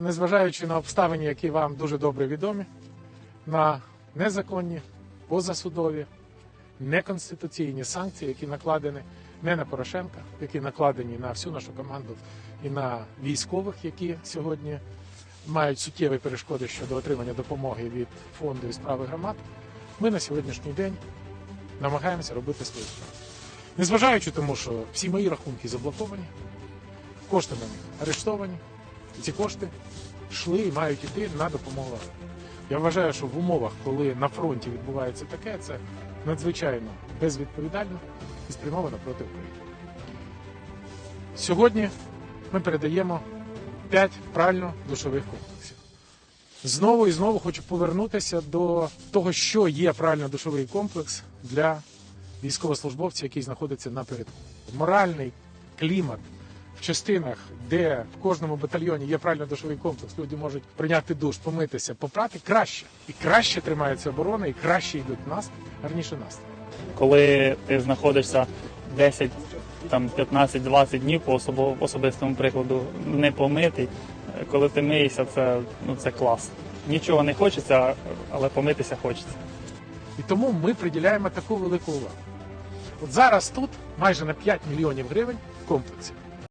Незважаючи на обставини, які вам дуже добре відомі, на незаконні, позасудові, неконституційні санкції, які накладені не на Порошенка, які накладені на всю нашу команду і на військових, які сьогодні мають суттєві перешкоди щодо отримання допомоги від фонду і справи громад, ми на сьогоднішній день намагаємося робити свою справу. Незважаючи тому, що всі мої рахунки заблоковані, кошти на них арештовані, ці кошти йшли і мають йти на допомогу. Я вважаю, що в умовах, коли на фронті відбувається таке, це надзвичайно безвідповідально і спрямовано проти України. Сьогодні ми передаємо 5 правильно душових комплексів. Знову і знову хочу повернутися до того, що є правильно душовий комплекс для військовослужбовця, який знаходиться напередку. Моральний клімат в частинах, де в кожному батальйоні є правильно душовий комплекс, люди можуть прийняти душ, помитися, попрати краще. І краще тримається оборона, і краще йдуть наступ, гарніше наступ. коли ти знаходишся 10, там 15-20 днів по особо- особистому прикладу не помитий, коли ти миєшся, це, ну, це клас. Нічого не хочеться, але помитися хочеться. І тому ми приділяємо таку велику увагу. От зараз тут майже на 5 мільйонів гривень в комплексі